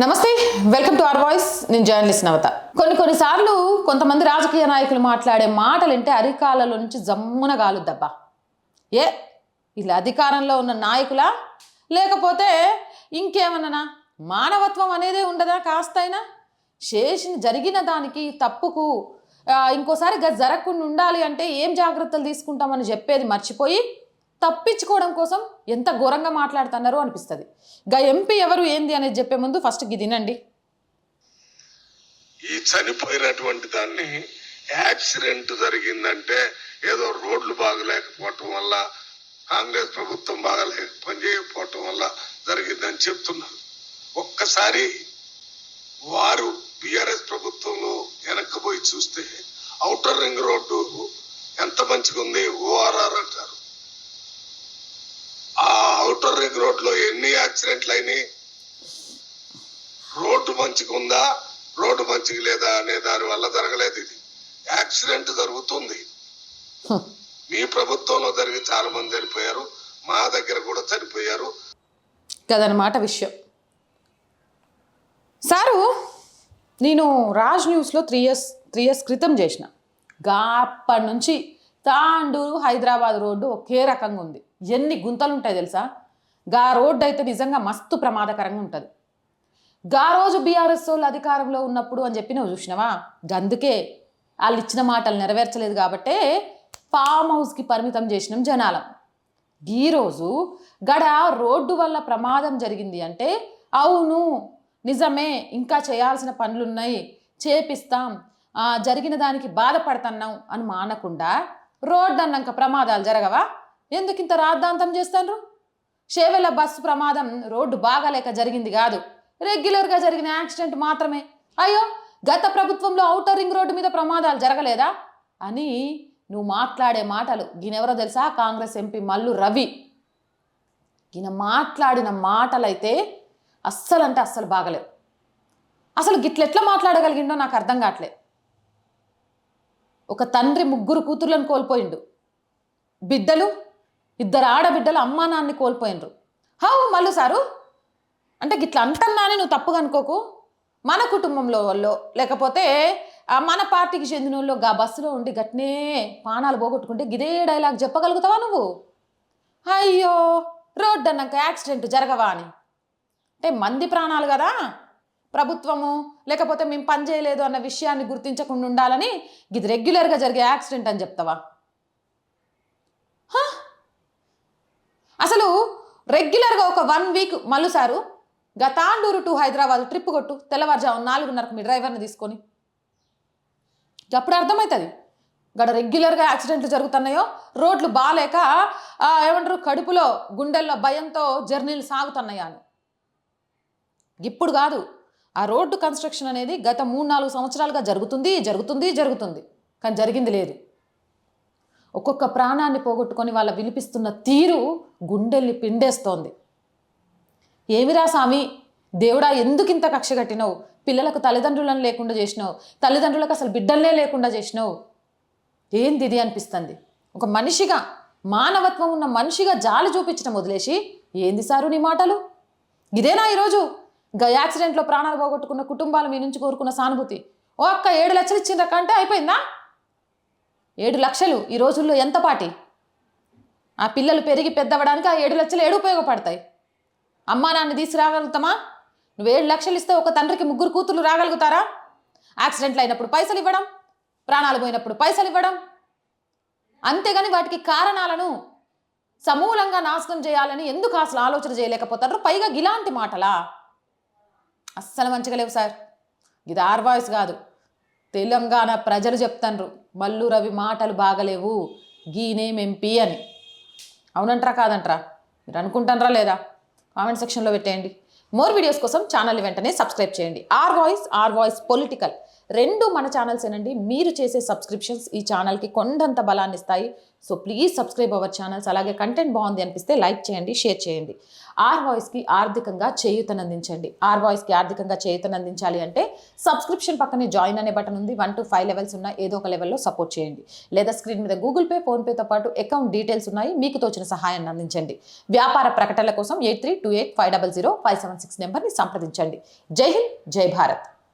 నమస్తే welcome to our voice. నేను journalist నవత. కొన్ని కొన్నిసార్లు కొంతమంది రాజకీయ నాయకులు మాట్లాడే మాటలు వింటే అరికాలలో నుంచి జమ్మున గాలుద్దబ్బా. ఏ ఇలా అధికారంలో ఉన్న నాయకులా? లేకపోతే ఇంకేమన్నా మానవత్వం అనేదే ఉండదా కాస్తైనా? చేసిన జరిగిన దానికి తప్పుకు ఇంకోసారి గది జరగకుండా ఉండాలి అంటే ఏం జాగ్రత్తలు తీసుకుంటామని చెప్పేది మర్చిపోయి తప్పించుకోవడం కోసం ఎంత ఘోరంగా మాట్లాడుతున్నారు అనిపిస్తుంది. గా ఎంపీ ఎవరు ఏంది అనేది చెప్పే ముందు ఫస్ట్ గి తినండి. ఈ చనిపోయినటువంటి దాన్ని యాక్సిడెంట్ జరిగిందంటే ఏదో రోడ్లు బాగలేకపోవటం వల్ల కాంగ్రెస్ ప్రభుత్వం బాగలే పనిచేయకపోవటం వల్ల జరిగిందని చెప్తున్నారు. ఒక్కసారి వారు బీఆర్ఎస్ ప్రభుత్వంలో వెనక్కిపోయి చూస్తే ఔటర్ రింగ్ రోడ్డు ఎంత మంచిగా ఉంది ఓఆర్ఆర్ అంటారు. ఔటర్ రింగ్ రోడ్లో ఎన్ని యాక్సిడెంట్లు అయినాయి? రోడ్డు మంచిగా ఉందా? రోడ్డు మంచిగా లేదా అనే దాని వల్ల జరగలేదు ఇది. యాక్సిడెంట్ జరుగుతుంది. మీ ప్రభుత్వంలో జరిగి చాలా మంది చనిపోయారు. మా దగ్గర కూడా చనిపోయారు. కదనమాట విషయం. సారు నేను రాజ్ న్యూస్లో త్రీ ఇయర్స్ త్రీ ఇయర్స్ క్రితం చేసిన. గా అప్పటి నుంచి తాండూరు హైదరాబాద్ రోడ్డు ఒకే రకంగా ఉంది. ఎన్ని గుంతలు ఉంటాయి తెలుసా? గా రోడ్డు అయితే నిజంగా మస్తు ప్రమాదకరంగా ఉంటుంది. గా రోజు బీఆర్ఎస్ వాళ్ళు అధికారంలో ఉన్నప్పుడు అని చెప్పి నువ్వు చూసినావా? అందుకే వాళ్ళు ఇచ్చిన మాటలు నెరవేర్చలేదు కాబట్టే ఫామ్ హౌస్కి పరిమితం చేసినాం జనాలం. ఈరోజు గడ రోడ్డు వల్ల ప్రమాదం జరిగింది అంటే అవును నిజమే ఇంకా చేయాల్సిన పనులున్నాయి చేపిస్తాం జరిగిన దానికి బాధపడుతున్నాం అని మానకుండా రోడ్డు అన్నాక ప్రమాదాలు జరగవా? ఎందుకు ఇంత రాద్ధాంతం చేస్తాను షేవెల బస్సు ప్రమాదం రోడ్డు బాగాలేక జరిగింది కాదు. రెగ్యులర్గా జరిగిన యాక్సిడెంట్ మాత్రమే. అయ్యో గత ప్రభుత్వంలో ఔటర్ రింగ్ రోడ్డు మీద ప్రమాదాలు జరగలేదా? అని నువ్వు మాట్లాడే మాటలు గినెవరో తెలుసా? కాంగ్రెస్ ఎంపీ మల్లు రవి. ఈయన మాట్లాడిన మాటలైతే అస్సలు అంటే అస్సలు బాగలేవు. అసలు గిట్లెట్లా మాట్లాడగలిగిండో నాకు అర్థం కావట్లే ఒక తండ్రి ముగ్గురు కూతుర్లను కోల్పోయిండు. బిడ్డలు ఇద్దరు ఆడబిడ్డలు అమ్మా నాన్నని కోల్పోయినరు. How Mallu sir? అంటే గిట్లా అంటన్నానే నువ్వు తప్పుగా అనుకోకు? మన కుటుంబంలో వాళ్ళు లేకపోతే మన పార్టీకి చెందిన వాళ్ళు గా బస్సులో ఉండి గట్నే పానాలు పోగొట్టుకుంటే గిదే డైలాగ్ చెప్పగలుగుతావా నువ్వు? అయ్యో రోడ్డు అన్నాక యాక్సిడెంట్ జరగవా అని. అంటే మంది ప్రాణాలు కదా. ప్రభుత్వము లేకపోతే మేము పని చేయలేదు అన్న విషయాన్ని గుర్తించకుండా ఉండాలని ఇది రెగ్యులర్గా జరిగే యాక్సిడెంట్ అని చెప్తావా హ? అసలు రెగ్యులర్గా ఒక వన్ వీక్ మలుసారు సారు గతాండూరు టు హైదరాబాద్ ట్రిప్ కొట్టు తెల్లవారుజాము నాలుగున్నరకు మీ డ్రైవర్ని తీసుకొని. అప్పుడు అర్థమవుతుంది గడ రెగ్యులర్గా యాక్సిడెంట్లు జరుగుతున్నాయో రోడ్లు బాగాలేక ఏమంటారు కడుపులో గుండెల్లో భయంతో జర్నీలు సాగుతున్నాయా అని. ఇప్పుడు కాదు ఆ రోడ్డు కన్స్ట్రక్షన్ అనేది గత మూడు నాలుగు సంవత్సరాలుగా జరుగుతుంది జరుగుతుంది జరుగుతుంది. కానీ జరిగింది లేదు. ఒక్కొక్క ప్రాణాన్ని పోగొట్టుకొని వాళ్ళ వినిపిస్తున్న తీరు గుండెల్ని పిండేస్తోంది. ఏమిరా స్వామి దేవుడా ఎందుకు ఇంత కక్ష కట్టినావు? పిల్లలకు తల్లిదండ్రులను లేకుండా చేసినావు. తల్లిదండ్రులకు అసలు బిడ్డలనే లేకుండా చేసినావు. ఏంది ఇది అనిపిస్తుంది? ఒక మనిషిగా మానవత్వం ఉన్న మనిషిగా జాలి చూపించడం వదిలేసి ఏంది సారు నీ మాటలు? ఇదేనా ఈరోజు? యాక్సిడెంట్లో ప్రాణాలు పోగొట్టుకున్న కుటుంబాలు మీ నుంచి కోరుకున్న సానుభూతి. ఓ ఏడు లక్షలు ఇచ్చిన కంటే అయిపోయిందా? ఏడు లక్షలు ఈ రోజుల్లో ఎంత పాటి? ఆ పిల్లలు పెరిగి పెద్దవడానికి ఆ ఏడు లక్షలు ఏడు ఉపయోగపడతాయి. అమ్మా నాన్న తీసుకురాగలుగుతామా? నువ్వు ఏడు లక్షలు ఇస్తే ఒక తండ్రికి ముగ్గురు కూతుర్లు రాగలుగుతారా? యాక్సిడెంట్లు అయినప్పుడు పైసలు ఇవ్వడం ప్రాణాలు పోయినప్పుడు పైసలు ఇవ్వడం. అంతేగాని వాటికి కారణాలను సమూలంగా నాశనం చేయాలని ఎందుకు అసలు ఆలోచన చేయలేకపోతారు? పైగా ఇలాంటి మాటలా? అస్సలు మంచిగా లేవు సార్. ఇది ఆర్ వాయిస్ కాదు. తెలంగాణ ప్రజలు చెప్తాన్రు. మల్లు రవి మాటలు బాగలేవు. గీనేం ఎంపీ అని. అవునంటారా కాదంటారా? మీరు అనుకుంటారా లేదా? కామెంట్ సెక్షన్లో పెట్టేయండి. మోర్ వీడియోస్ కోసం ఛానల్ వెంటనే సబ్స్క్రైబ్ చేయండి. Our voice our voice political. రెండు మన ఛానల్స్ ఏనండి. మీరు చేసే సబ్స్క్రిప్షన్స్ ఈ ఛానల్కి కొండంత బలాన్ని ఇస్తాయి. So please subscribe our channels అలాగే కంటెంట్ బాగుంది అనిపిస్తే లైక్ చేయండి షేర్ చేయండి. ఆర్ వాయిస్కి ఆర్థికంగా చేయూతనందించండి ఆర్ వాయిస్కి ఆర్థికంగా చేయూతనందించాలి అంటే సబ్స్క్రిప్షన్ పక్కనే జాయిన్ అనే బటన్ ఉంది. వన్ టు ఫైవ్ లెవెల్స్ ఉన్న ఏదో ఒక లెవెల్లో సపోర్ట్ చేయండి. లేదా స్క్రీన్ మీద గూగుల్ పే ఫోన్పేతో పాటు అకౌంట్ డీటెయిల్స్ ఉన్నాయి. మీకు తోచిన సహాయాన్ని అందించండి. వ్యాపార ప్రకటనల కోసం eight three two eight five double zero five seven six నెంబర్ని సంప్రదించండి. జై హింద్ జై భారత్.